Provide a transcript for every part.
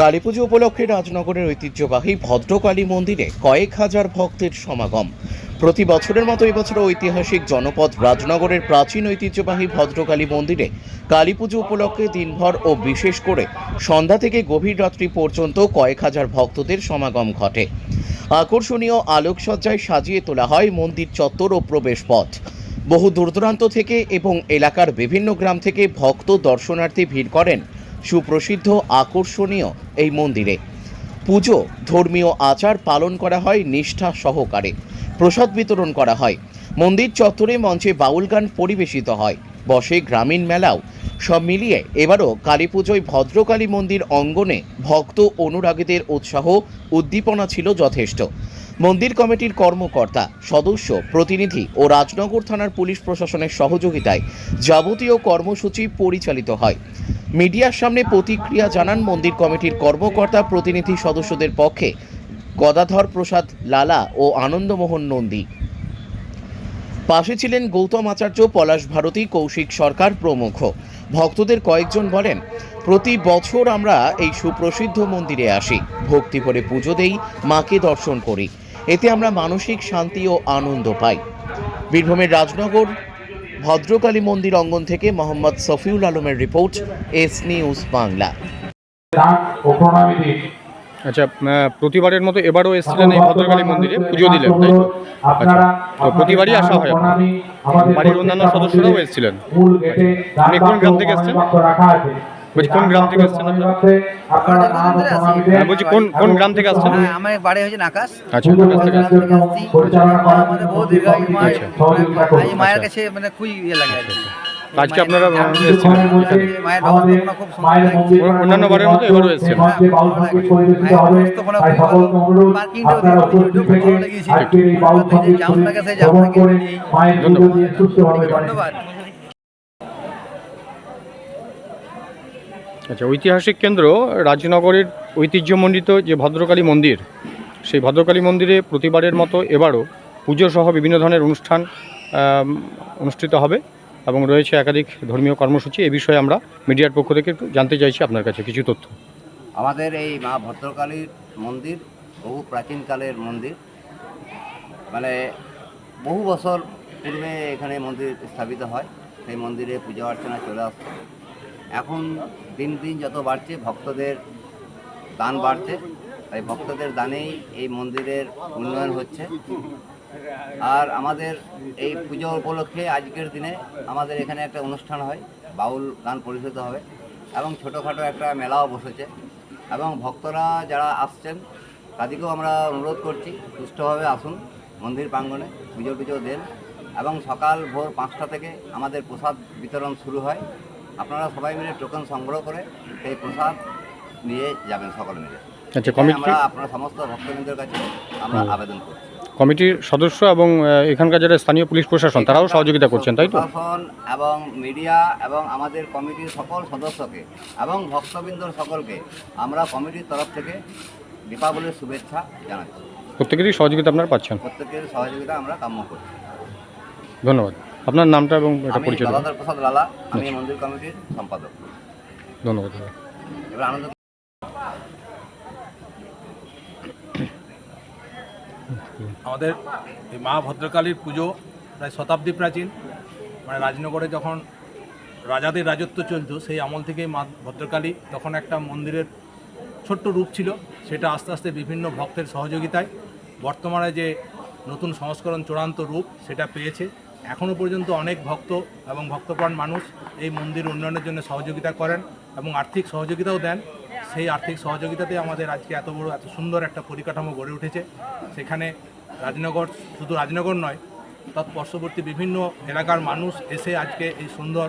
কালীপুজো উপলক্ষে রাজনগরের ঐতিহ্যবাহী ভদ্রকালী মন্দিরে কয়েক হাজার ভক্তের সমাগম। প্রতি বছরের মতো এবছর ঐতিহাসিক জনপদ রাজনগরের প্রাচীন ঐতিহ্যবাহী ভদ্রকালী মন্দিরে কালীপুজো উপলক্ষে দিনভর ও বিশেষ করে সন্ধ্যা থেকে গভীর রাত্রি পর্যন্ত কয়েক হাজার ভক্তদের সমাগম ঘটে। আকর্ষণীয় আলোকসজ্জায় সাজিয়ে তোলা হয় মন্দির চত্বর ও প্রবেশ পথ বহু দূরদূরান্ত থেকে এবং এলাকার বিভিন্ন গ্রাম থেকে ভক্ত দর্শনার্থী ভিড় করেন সুপ্রসিদ্ধ, আকর্ষণীয় এই মন্দিরে। পুজো, ধর্মীয় আচার পালন করা হয় নিষ্ঠা সহকারে। প্রসাদ বিতরণ করা হয়। মন্দির চত্বরে মঞ্চে বাউল গান পরিবেশিত হয়। বসে গ্রামীণ মেলাও। সব মিলিয়ে এবারও কালী পুজোয় ভদ্রকালী মন্দির অঙ্গনে ভক্ত অনুরাগীদের উৎসাহ, উদ্দীপনা ছিল যথেষ্ট। মন্দির কমিটির কর্মকর্তা, সদস্য, প্রতিনিধি ও রাজনগর থানার পুলিশ প্রশাসনের সহযোগিতায় যাবতীয় কর্মসূচি পরিচালিত হয়। মিডিয়ার সামনে প্রতিক্রিয়া জানান মন্দির কমিটির কর্মকর্তা, প্রতিনিধি সদস্যদের পক্ষে গদাধর প্রসাদ লালা ও আনন্দমোহন নন্দী। পাশে ছিলেন গৌতম আচার্য, পলাশ ভারতী, কৌশিক সরকার প্রমুখ। ভক্তদের কয়েকজন বলেন, প্রতি বছর আমরা এই সুপ্রসিদ্ধ মন্দিরে আসি। ভক্তি ভরে পুজো দেই, মাকে দর্শন করি। এতে আমরা মানসিক শান্তি ও আনন্দ পাই। বীরভূমের রাজনগর ভদ্রকালী মন্দির অঙ্গন থেকে মোহাম্মদ সফিউল আলমের রিপোর্ট এস নিউজ বাংলা। আচ্ছা প্রতিবারের মতো এবারও এসেছিলেন এই ভদ্রকালী মন্দিরে পুজো দিলেন তাই তো? আচ্ছা, তো প্রতিবারই আসা হয় বাড়ির অন্যান্য সদস্যরাও এসেছিলেন। কোন গ্রাম থেকে এসেছেন? বলছি কোন গ্রাম থেকে এসেছেন আপনারা? হ্যাঁ, বলছি কোন কোন গ্রাম থেকে আসছেন হ্যাঁ, আমার বাড়ি হয়েছে নাকাশ আচ্ছা কোথা থেকে বহু আচ্ছা। মায়ের কাছে মানে খুবই ইয়ে লাগে কি। তো আজকে আপনারা অন্যান্য বারের মতো এবারও এসেছেন। মঞ্চে বাউল সংগীত পরিবেশিত মায়ের হবে ব্যবস্থাপনা তাই খুব সকলকে ভালো। অনুরোধ পার্কিংটাও আপনারা দেখতে উপস্থিত খুব থেকে ভালো লেগেছে। আজকের এই বাউল আমাদের যে সংগীত জাম লাগাছে, পরিবেশন জামটাকে করে নিয়ে মায়ের পুজো ধন্যবাদ। দিয়ে সুস্থভাবে পালন ধন্যবাদ আচ্ছা ঐতিহাসিক কেন্দ্র রাজনগরের ঐতিহ্যমণ্ডিত যে ভদ্রকালী মন্দির, সেই ভদ্রকালী মন্দিরে প্রতিবারের মতো এবারও পুজো সহ বিভিন্ন ধরনের অনুষ্ঠান অনুষ্ঠিত হবে এবং রয়েছে একাধিক ধর্মীয় কর্মসূচি। এ বিষয়ে আমরা মিডিয়ার পক্ষ থেকে একটু জানতে চাইছি আপনার কাছে কিছু তথ্য। আমাদের এই মা ভদ্রকালীর মন্দির বহু প্রাচীনকালের মন্দির। মানে বহু বছর পূর্বে এখানে মন্দির স্থাপিত হয়। সেই মন্দিরে পূজা অর্চনা চলে আসছে এখন দিন দিন যত বাড়ছে, ভক্তদের দান বাড়ছে। তাই ভক্তদের দানেই এই মন্দিরের উন্নয়ন হচ্ছে। আর আমাদের এই পুজো উপলক্ষে আজকের দিনে আমাদের এখানে একটা অনুষ্ঠান হয়, বাউল গান পরিষদ হবে এবং ছোটোখাটো একটা মেলাও বসেছে। এবং ভক্তরা যারা আসছেন, তাদেরকেও আমরা অনুরোধ করছি, সুষ্ঠুভাবে আসুন মন্দির প্রাঙ্গণে, পুজো টুজো দেন। এবং সকাল ভোর পাঁচটা থেকে আমাদের প্রসাদ বিতরণ শুরু হয়। আপনারা সবাই মিলে টোকেন সংগ্রহ করে সেই প্রসাদ নিয়ে যাবেন সকলে মিলে। আচ্ছা কমিটি আমরা আপনার সমস্ত ভক্তবৃন্দের কাছে আমরা আবেদন করছি। কমিটির সদস্য এবং এখানকার যারা স্থানীয় পুলিশ প্রশাসন তারাও সহযোগিতা করছেন তাই তো? প্রশাসন এবং মিডিয়া এবং আমাদের কমিটির সকল সদস্যকে এবং ভক্তবৃন্দর সকলকে আমরা কমিটির তরফ থেকে দীপাবলির শুভেচ্ছা জানাচ্ছি। প্রত্যেকেরই সহযোগিতা আপনারা পাচ্ছেন। প্রত্যেকের সহযোগিতা আমরা কাম্য করছি। ধন্যবাদ। আপনার নামটা এবং এটা আমি পরিচয় দেবেন। গদাধর প্রসাদ লালা আমি মন্দির কমিটির সম্পাদক। ধন্যবাদ এবার আনন্দ আমাদের এই মা ভদ্রকালীর পুজো প্রায় শতাব্দী প্রাচীন। মানে রাজনগরে যখন রাজাদের রাজত্ব চলতো সেই আমল থেকেই মা ভদ্রকালী তখন একটা মন্দিরের ছোট্ট রূপ ছিল। সেটা আস্তে আস্তে বিভিন্ন ভক্তের সহযোগিতায় বর্তমানে যে নতুন সংস্করণ চূড়ান্ত রূপ সেটা পেয়েছে। এখনও পর্যন্ত অনেক ভক্ত এবং ভক্তপ্রাণ মানুষ এই মন্দির উন্নয়নের জন্য সহযোগিতা করেন এবং আর্থিক সহযোগিতাও দেন। সেই আর্থিক সহযোগিতাতে আমাদের আজকে এত বড়, এত সুন্দর একটা পরিকাঠামো গড়ে উঠেছে। সেখানে রাজনগর, শুধু রাজনগর নয় তৎপার্শ্ববর্তী বিভিন্ন এলাকার মানুষ এসে আজকে এই সুন্দর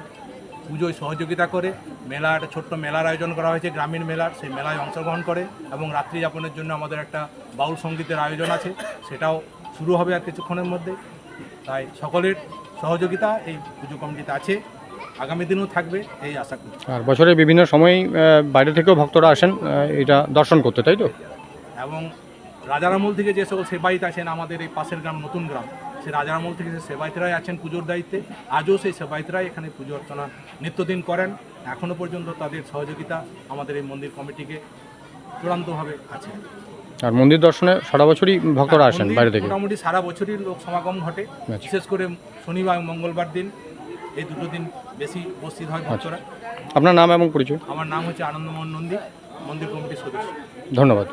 পুজোয় সহযোগিতা করে। মেলা, একটা ছোট্ট মেলার আয়োজন করা হয়েছে, গ্রামীণ মেলার। সেই মেলায় অংশগ্রহণ করে এবং রাত্রি যাপনের জন্য আমাদের একটা বাউল সঙ্গীতের আয়োজন আছে। সেটাও শুরু হবে আর কিছুক্ষণের মধ্যে। তাই সকলের সহযোগিতা এই পুজো কমিটিতে আছে। আগামী দিনেও থাকবে এই আশা করি। আর বছরের বিভিন্ন সময় বাইরে থেকেও ভক্তরা আসেন এটা দর্শন করতে তাই তো? এবং রাজার আমল থেকে যে সকল সেবায়িত আছেন আমাদের এই পাশের গ্রাম নতুন গ্রাম সেই রাজার আমল থেকে যে সেবায়িতরাই আছেন পুজোর দায়িত্বে আজও সেই সেবায়িতরাই এখানে পুজো অর্চনা নিত্যদিন করেন। এখনও পর্যন্ত তাদের সহযোগিতা আমাদের এই মন্দির কমিটিকে চূড়ান্তভাবে আছে। আর মন্দির দর্শনে সারা বছরই ভক্তরা আসেন বাইরে থেকে? মোটামুটি সারা বছরই লোক সমাগম ঘটে। আচ্ছা। বিশেষ করে শনিবার মঙ্গলবার দিন এই দুটো দিন বেশি উপস্থিত হয় ভক্তরা। আপনার নাম এবং পরিচয়? আমার নাম হচ্ছে আনন্দমোহন নন্দী মন্দির কমিটির সদস্য। ধন্যবাদ।